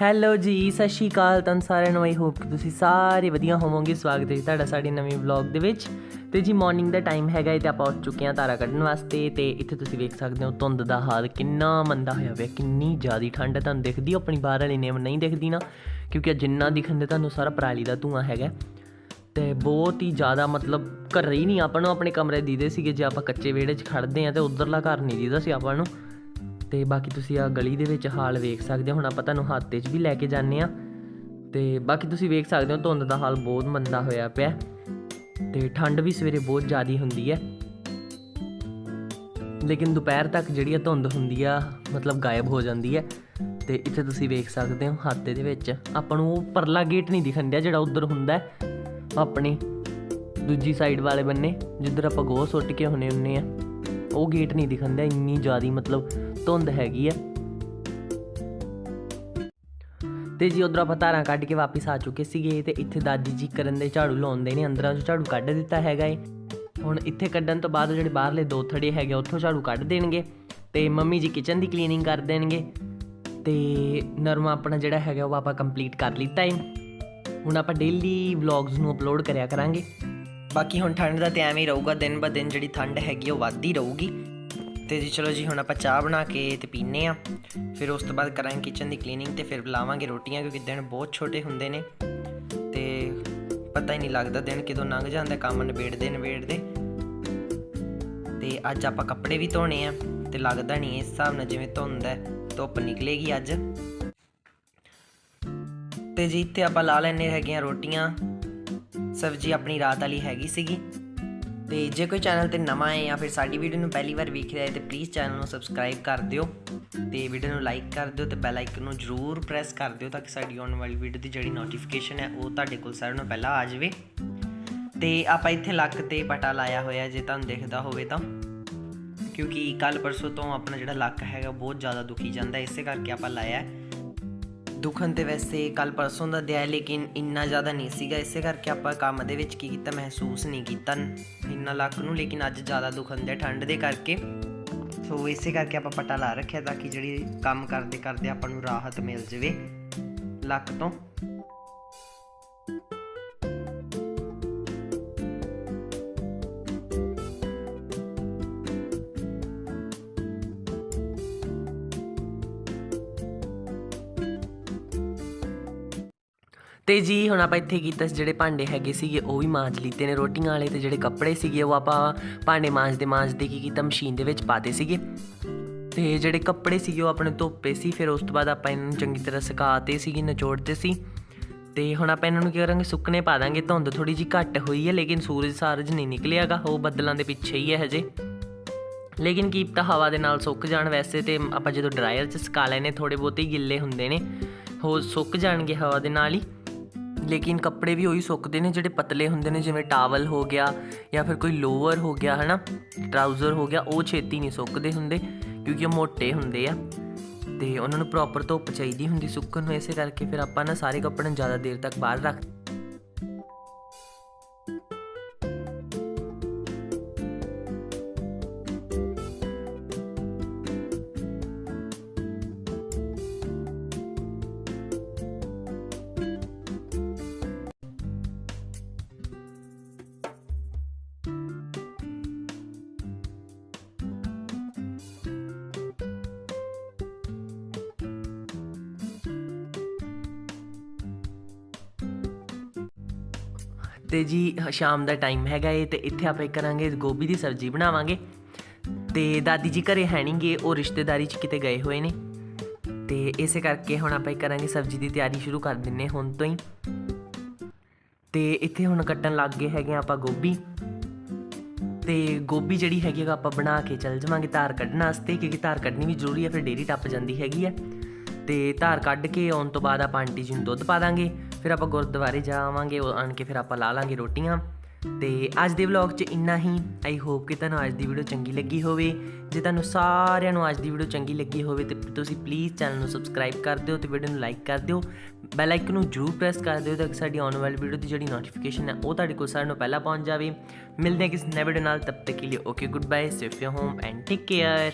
Hello ਜੀ, ਸਤਿ ਸ਼੍ਰੀ ਅਕਾਲ ਤੁਹਾਨੂੰ ਸਾਰਿਆਂ ਨੂੰ ਆਈ ਹੋਪ ਕਿ ਤੁਸੀਂ ਸਾਰੇ ਵਧੀਆ ਹੋਵੋਗੇ। ਸਵਾਗਤ ਹੈ ਜੀ ਤੁਹਾਡਾ ਸਾਡੇ ਨਵੇਂ ਵਲੌਗ ਦੇ ਵਿੱਚ। ਤੇ ਜੀ ਮਾਰਨਿੰਗ ਦਾ ਟਾਈਮ ਹੈਗਾ ਇਹ ਤੇ ਆਪਾਂ ਉੱਠ ਚੁੱਕੇ ਹਾਂ ਤਾਰਾ ਕੱਢਣ ਵਾਸਤੇ ਤੇ ਇੱਥੇ ਤੁਸੀਂ ਵੇਖ ਸਕਦੇ ਹੋ ਧੁੰਦ ਦਾ ਹਾਲ ਕਿੰਨਾ ਮੰਦਾ ਹੋਇਆ ਪਿਆ, ਕਿੰਨੀ ਜ਼ਿਆਦੀ ਠੰਡ ਹੈ। ਤੁਹਾਨੂੰ ਦਿਖਦੀ ਆਪਣੀ ਬਾਹਰ ਵਾਲੀ ਨੇਮ ਨਹੀਂ ਦਿਖਦੀ ਨਾ, ਕਿਉਂਕਿ ਜਿੰਨਾ ਦਿਖਣ ਦੇ ਤੁਹਾਨੂੰ ਸਾਰਾ ਪਰਾਲੀ ਦਾ ਧੂਆਂ ਹੈਗਾ। ਤੇ ਬਹੁਤ ਹੀ ਜ਼ਿਆਦਾ ਮਤਲਬ ਘਰ ਹੀ ਨਹੀਂ ਆਪਾਂ ਨੂੰ, ਆਪਣੇ ਕਮਰੇ ਦੀਦੇ ਸੀਗੇ ਜੇ ਆਪਾਂ ਕੱਚੇ ਵਿਹੜੇ 'ਚ ਖੜਦੇ ਆ ਤੇ ਉਧਰਲਾ ਘਰ ਨਹੀਂ ਦੀਦਾ ਸੀ ਆਪਾਂ ਨੂੰ। ਤੇ ਬਾਕੀ ਤੁਸੀਂ ਆ ਗਲੀ ਦੇ ਵਿੱਚ ਹਾਲ ਵੇਖ ਸਕਦੇ ਹੋ। ਹੁਣ ਆਪਾਂ ਤੁਹਾਨੂੰ ਹੱਥ 'ਚ ਵੀ ਲੈ ਕੇ ਜਾਂਦੇ ਆ ਤੇ ਬਾਕੀ ਤੁਸੀਂ ਵੇਖ ਸਕਦੇ ਹੋ, ਧੁੰਦ ਦਾ ਹਾਲ ਬਹੁਤ ਮੰਦਾ ਹੋਇਆ ਪਿਆ ਤੇ ਠੰਡ ਵੀ ਸਵੇਰੇ ਬਹੁਤ ਜ਼ਿਆਦੀ ਹੁੰਦੀ ਹੈ। ਲੇਕਿਨ ਦੁਪਹਿਰ ਤੱਕ ਜਿਹੜੀ ਆ ਧੁੰਦ ਹੁੰਦੀ ਆ, ਮਤਲਬ ਗਾਇਬ ਹੋ ਜਾਂਦੀ ਹੈ। ਤੇ ਇੱਥੇ ਤੁਸੀਂ ਵੇਖ ਸਕਦੇ ਹੋ ਹਾਤੇ ਦੇ ਵਿੱਚ। ਆਪਾਂ ਨੂੰ ਉਹ ਪਰਲਾ ਗੇਟ ਨਹੀਂ ਦਿਖਣ ਡਿਆ ਜਿਹੜਾ ਉਧਰ ਹੁੰਦਾ ਹੈ। ਆਪਣੀ ਦੂਜੀ ਸਾਈਡ ਵਾਲੇ ਬੰਨੇ, ਜਿੱਧਰ ਆਪਾਂ ਗੋਹ ਸੁੱਟ ਕੇ ਹੁਣੇ ਹੁੰਨੇ ਆ। ਉਹ ਗੇਟ ਨਹੀਂ ਦਿਖਣ ਡਿਆ ਇੰਨੀ ਜ਼ਿਆਦੀ ਮਤਲਬ ਧੁੰਦ ਹੈਗੀ ਆ। ਤੇ ਜੀ ਉਧਰ ਆਪਾਂ ਧਾਰਾਂ ਕੱਢ ਕੇ ਵਾਪਸ ਆ ਚੁੱਕੇ ਸੀਗੇ ਤੇ ਇੱਥੇ ਦਾਦੀ ਜੀ ਕਰਨ ਦੇ ਝਾੜੂ ਲਾਉਂਦੇ ਨੇ, ਅੰਦਰਾਂ ਚੋਂ ਝਾੜੂ ਕੱਢ ਦਿੱਤਾ ਹੈਗਾ ਏ। ਹੁਣ ਇੱਥੇ ਕੱਢਣ ਤੋਂ ਬਾਅਦ ਜਿਹੜੇ ਬਾਹਰਲੇ ਦੋ ਥੜੇ ਹੈਗੇ ਉੱਥੋਂ ਝਾੜੂ ਕੱਢ ਦੇਣਗੇ ਤੇ ਮੰਮੀ ਜੀ ਕਿਚਨ ਦੀ ਕਲੀਨਿੰਗ ਕਰ ਦੇਣਗੇ। ਤੇ ਨਰਮਾ ਆਪਣਾ ਜਿਹੜਾ ਹੈਗਾ ਉਹ ਆਪਾਂ ਕੰਪਲੀਟ ਕਰ ਲਿੱਤਾ ਏ। ਹੁਣ ਆਪਾਂ ਡੇਲੀ ਵਲੌਗਸ ਨੂੰ ਅਪਲੋਡ ਕਰਿਆ ਕਰਾਂਗੇ। ਬਾਕੀ ਹੁਣ ਠੰਡ ਦਾ ਤੇ ਐਵੇਂ ਹੀ ਰਹੂਗਾ, ਦਿਨ ਬ ਦਿਨ ਜਿਹੜੀ ਠੰਡ ਹੈਗੀ ਉਹ ਵੱਧਦੀ ਰਹੂਗੀ। ਤੇ ਜੀ ਚਲੋ ਜੀ, ਹੁਣ ਆਪਾਂ ਚਾਹ ਬਣਾ ਕੇ ਤੇ ਪੀਨੇ ਆ ਫਿਰ ਉਸ ਤੋਂ ਬਾਅਦ ਕਰਾਂਗੇ ਕਿਚਨ ਦੀ ਕਲੀਨਿੰਗ ਤੇ ਫਿਰ ਲਾਵਾਂਗੇ ਰੋਟੀਆਂ, ਕਿਉਂਕਿ ਦਿਨ ਬਹੁਤ ਛੋਟੇ ਹੁੰਦੇ ਨੇ। ਤੇ ਪਤਾ ਹੀ ਨਹੀਂ ਲੱਗਦਾ ਦਿਨ ਕਿਦੋਂ ਲੰਘ ਜਾਂਦਾ, ਕੰਮ ਨਿਬੇੜਦੇ ਨਿਬੇੜਦੇ। ਤੇ ਅੱਜ ਆਪਾਂ ਕੱਪੜੇ ਵੀ ਧੋਣੇ ਆ, ਤੇ ਲੱਗਦਾ ਨਹੀਂ ਇਸ ਹਿਸਾਬ ਨਾਲ ਜਿਵੇਂ ਧੁੰਦ ਧੁੱਪ ਨਿਕਲੇਗੀ ਅੱਜ। ਤੇ ਜੀ, ਇੱਥੇ ਆਪਾਂ ਲਾ ਲੈਣੇ ਹੈਗੀਆਂ ਰੋਟੀਆਂ। ਸਬਜ਼ੀ ਆਪਣੀ ਰਾਤ ਵਾਲੀ ਹੈਗੀ ਸੀਗੀ। ਤੇ ਜੇ ਕੋਈ ਚੈਨਲ ਤੇ ਨਵਾਂ ਹੈ ਜਾਂ ਫਿਰ ਸਾਡੀ ਵੀਡੀਓ ਨੂੰ ਪਹਿਲੀ ਵਾਰ ਵੇਖ ਰਿਹਾ ਹੈ, ਤੇ ਪਲੀਜ਼ ਚੈਨਲ ਨੂੰ ਸਬਸਕ੍ਰਾਈਬ ਕਰ ਦਿਓ। ਤੇ ਵੀਡੀਓ ਨੂੰ ਲਾਈਕ ਕਰ ਦਿਓ ਤੇ ਬੈਲ ਆਈਕਨ ਨੂੰ ਜ਼ਰੂਰ ਪ੍ਰੈਸ ਕਰ ਦਿਓ ਤਾਂ ਕਿ ਸਾਡੀ ਆਉਣ ਵਾਲੀ ਵੀਡੀਓ ਦੀ ਜਿਹੜੀ ਨੋਟੀਫਿਕੇਸ਼ਨ ਹੈ, ਉਹ ਤੁਹਾਡੇ ਕੋਲ ਸਾਰਿਆਂ ਨੂੰ ਪਹਿਲਾਂ ਆ ਜਾਵੇ। ਤੇ ਆਪਾਂ ਇੱਥੇ ਲੱਕ ਤੇ ਪਟਾ ਲਾਇਆ ਹੋਇਆ, ਜੇ ਤੁਹਾਨੂੰ ਦਿਖਦਾ ਹੋਵੇ ਤਾਂ। ਕਿਉਂਕਿ ਕੱਲ ਪਰਸੋਂ ਤੋਂ ਆਪਣਾ ਜਿਹੜਾ ਲੱਕ ਹੈਗਾ ਬਹੁਤ ਜ਼ਿਆਦਾ ਦੁਖੀ ਜਾਂਦਾ, ਇਸੇ ਕਰਕੇ ਆਪਾਂ ਲਾਇਆ ਹੈ। ਦੁਖਨ ਤੇ ਵੈਸੇ ਕੱਲ ਪਰਸੋਂ ਦਾ ਦਿਆ, ਲੇਕਿਨ ਇੰਨਾ ਜ਼ਿਆਦਾ ਨਹੀਂ ਸੀਗਾ। ਇਸੇ ਕਰਕੇ ਆਪਾਂ ਕੰਮ ਦੇ ਵਿੱਚ ਕੀ ਕੀਤਾ, ਮਹਿਸੂਸ ਨਹੀਂ ਕੀਤਾ। ਇੰਨਾ ਲੱਕ ਨੂੰ, ਲੇਕਿਨ ਅੱਜ ਜ਼ਿਆਦਾ ਦੁਖਨ ਦੇ, ਠੰਡ ਦੇ ਕਰਕੇ। ਸੋ ਇਸੇ ਕਰਕੇ ਆਪਾਂ ਪਟਾ ਲਾ ਰੱਖਿਆ, ਤਾਂ ਕਿ ਜਿਹੜੀ ਕੰਮ ਕਰਦੇ ਕਰਦੇ ਆਪਾਂ ਨੂੰ ਰਾਹਤ ਮਿਲ ਜਾਵੇ, ਲੱਕ ਤੋਂ। ਤੇ ਜੀ, ਹੁਣ ਆਪਾਂ ਇੱਥੇ ਕੀਤਾ ਜਿਹੜੇ ਭਾਂਡੇ ਹੈਗੇ ਸੀਗੇ, ਉਹ ਵੀ ਮਾਂਜ ਲਿੱਤੇ ਨੇ। ਰੋਟੀਆਂ ਵਾਲੇ ਤੇ ਜਿਹੜੇ ਕੱਪੜੇ ਸੀਗੇ, ਉਹ ਆਪਾਂ ਭਾਂਡੇ ਮਾਂਜਦੇ ਮਾਂਜਦੇ ਕੀ ਕੀਤਾ, ਮਸ਼ੀਨ ਦੇ ਵਿੱਚ ਪਾਤੇ ਸੀਗੇ। ਤੇ ਜਿਹੜੇ ਕੱਪੜੇ ਸੀਗੇ, ਉਹ ਆਪਣੇ ਧੋਪੇ ਸੀ। ਫਿਰ ਉਸ ਤੋਂ ਬਾਅਦ ਆਪਾਂ ਇਹਨਾਂ ਨੂੰ ਚੰਗੀ ਤਰ੍ਹਾਂ ਸੁਕਾਤੇ ਸੀਗੇ ਨਿਚੋੜਤੇ ਸੀ। ਤੇ ਹੁਣ ਆਪਾਂ ਇਹਨਾਂ ਨੂੰ ਕੀ ਕਰਾਂਗੇ, ਸੁੱਕਣੇ ਪਾ ਦਾਂਗੇ। ਧੁੰਦ ਥੋੜੀ ਜੀ ਘੱਟ ਹੋਈ ਹੈ, ਲੇਕਿਨ ਸੂਰਜ ਸਾਰਜ ਨਹੀਂ ਨਿਕਲਿਆਗਾ। ਉਹ ਬੱਦਲਾਂ ਦੇ ਪਿੱਛੇ ਹੀ ਹੈ ਹਜੇ। ਲੇਕਿਨ ਕੀ ਤਾਂ ਹਵਾ ਦੇ ਨਾਲ ਸੁੱਕ ਜਾਣ ਵੈਸੇ ਤੇ ਆਪਾਂ ਜਦੋਂ ਡਰਾਇਰ 'ਚ ਸੁਕਾ ਲੈਨੇ ਥੋੜੇ ਬਹੁਤੇ ਗਿੱਲੇ ਹੁੰਦੇ ਨੇ। ਹੋ ਸੁੱਕ ਜਾਣਗੇ ਹਵਾ ਦੇ ਨਾਲ ਹੀ। ਲੇਕਿਨ ਕੱਪੜੇ ਵੀ ਉਹੀ ਸੁੱਕਦੇ ਨੇ ਜਿਹੜੇ ਪਤਲੇ ਹੁੰਦੇ ਨੇ, ਜਿਵੇਂ ਟਾਵਲ ਹੋ ਗਿਆ ਜਾਂ ਫਿਰ ਕੋਈ ਲੋਅਰ ਹੋ ਗਿਆ, ਹਨਾ? ਟਰਾਊਜ਼ਰ ਹੋ ਗਿਆ, ਉਹ ਛੇਤੀ ਨਹੀਂ ਸੁੱਕਦੇ ਹੁੰਦੇ ਕਿਉਂਕਿ ਉਹ ਮੋٹے ਹੁੰਦੇ ਆ। ਤੇ ਉਹਨਾਂ ਨੂੰ ਪ੍ਰੋਪਰ ਧੁੱਪ ਚਾਹੀਦੀ ਹੁੰਦੀ ਸੁੱਕਣ ਨੂੰ, ਇਸੇ ਕਰਕੇ ਫਿਰ ਆਪਾਂ ਨਾ ਸਾਰੇ ਕੱਪੜੇ ਨੂੰ ਜ਼ਿਆਦਾ ਦੇਰ ਤੱਕ ਬਾਹਰ ਰੱਖ ਤੇ ਜੀ ਸ਼ਾਮ ਦਾ ਟਾਈਮ ਹੈਗਾ ਏ ਤੇ ਇੱਥੇ ਆਪਾਂ ਇੱਕ ਕਰਾਂਗੇ ਗੋਭੀ ਦੀ ਸਬਜ਼ੀ ਬਣਾਵਾਂਗੇ। ਤੇ ਦਾਦੀ ਜੀ ਘਰੇ ਹੈ ਨਹੀਂਗੇ ਉਹ ਰਿਸ਼ਤੇਦਾਰੀ 'ਚ ਕਿਤੇ ਗਏ ਹੋਏ ਨੇ। ਤੇ ਇਸੇ ਕਰਕੇ ਹੁਣ ਆਪਾਂ ਇੱਕ ਕਰਾਂਗੇ ਸਬਜ਼ੀ ਦੀ ਤਿਆਰੀ ਸ਼ੁਰੂ ਕਰ ਦਿੰਨੇ ਹੁਣ ਤੋਂ ਹੀ। ਤੇ ਇੱਥੇ ਹੁਣ ਕੱਟਣ ਲੱਗ ਗਏ ਹੈਗੇ ਆਪਾਂ ਗੋਭੀ। ਤੇ ਗੋਭੀ ਜਿਹੜੀ ਹੈਗੀ ਆ ਆਪਾਂ ਬਣਾ ਕੇ ਚੱਲ ਜਾਵਾਂਗੇ ਧਾਰ ਕੱਢਣ ਵਾਸਤੇ, ਕਿਉਂਕਿ ਧਾਰ ਕੱਢਣੀ ਵੀ ਜ਼ਰੂਰੀ ਹੈ ਫਿਰ ਡੇਰੀ ਟੱਪ ਜਾਂਦੀ ਹੈਗੀ ਹੈ ਤੇ ਧਾਰ ਕੱਢ ਕੇ ਆਉਣ ਤੋਂ ਬਾਅਦ ਆਪਾਂ ਆਂਟੀ ਜੀ ਨੂੰ ਦੁੱਧ ਪਾ ਦਾਂਗੇ। ਫਿਰ ਆਪਾਂ ਗੁਰਦੁਆਰੇ ਜਾਵਾਂਗੇ, ਉਹ ਆਣ ਕੇ ਫਿਰ ਆਪਾਂ ਲਾ ਲਾਂਗੇ ਰੋਟੀਆਂ। ਤੇ ਅੱਜ ਦੇ ਵਲੌਗ 'ਚ ਇੰਨਾ ਹੀ। ਆਈ ਹੋਪ ਕਿ ਤੁਹਾਨੂੰ ਅੱਜ ਦੀ ਵੀਡੀਓ ਚੰਗੀ ਲੱਗੀ ਹੋਵੇ। ਜੇ ਤੁਹਾਨੂੰ ਸਾਰਿਆਂ ਨੂੰ ਅੱਜ ਦੀ ਵੀਡੀਓ ਚੰਗੀ ਲੱਗੀ ਹੋਵੇ, ਤੇ ਤੁਸੀਂ ਪਲੀਜ਼ ਚੈਨਲ ਨੂੰ ਸਬਸਕ੍ਰਾਈਬ ਕਰ ਦਿਓ ਤੇ ਵੀਡੀਓ ਨੂੰ ਲਾਈਕ ਕਰ ਦਿਓ। ਬੈਲ ਆਈਕਨ ਨੂੰ ਜ਼ਰੂਰ ਪ੍ਰੈਸ ਕਰ ਦਿਓ ਤਾਂ ਕਿ ਸਾਡੀ ਆਉਣ ਵਾਲੀ ਵੀਡੀਓ ਦੀ ਜਿਹੜੀ ਨੋਟੀਫਿਕੇਸ਼ਨ ਹੈ, ਉਹ ਤੁਹਾਡੇ ਕੋਲ ਸਾਰਿਆਂ ਨੂੰ ਪਹਿਲਾਂ ਪਹੁੰਚ ਜਾਵੇ। ਮਿਲਦੇ ਹਾਂ ਕਿਸੇ ਨਵੇਂ ਵੀਡੀਓ ਨਾਲ, ਤਬ ਤੱਕ ਕੇ ਲਈ ਓਕੇ ਗੁੱਡ ਬਾਏ ਸੇਫ ਯਰ ਹੋਮ ਐਂਡ ਟੇਕ ਕੇਅਰ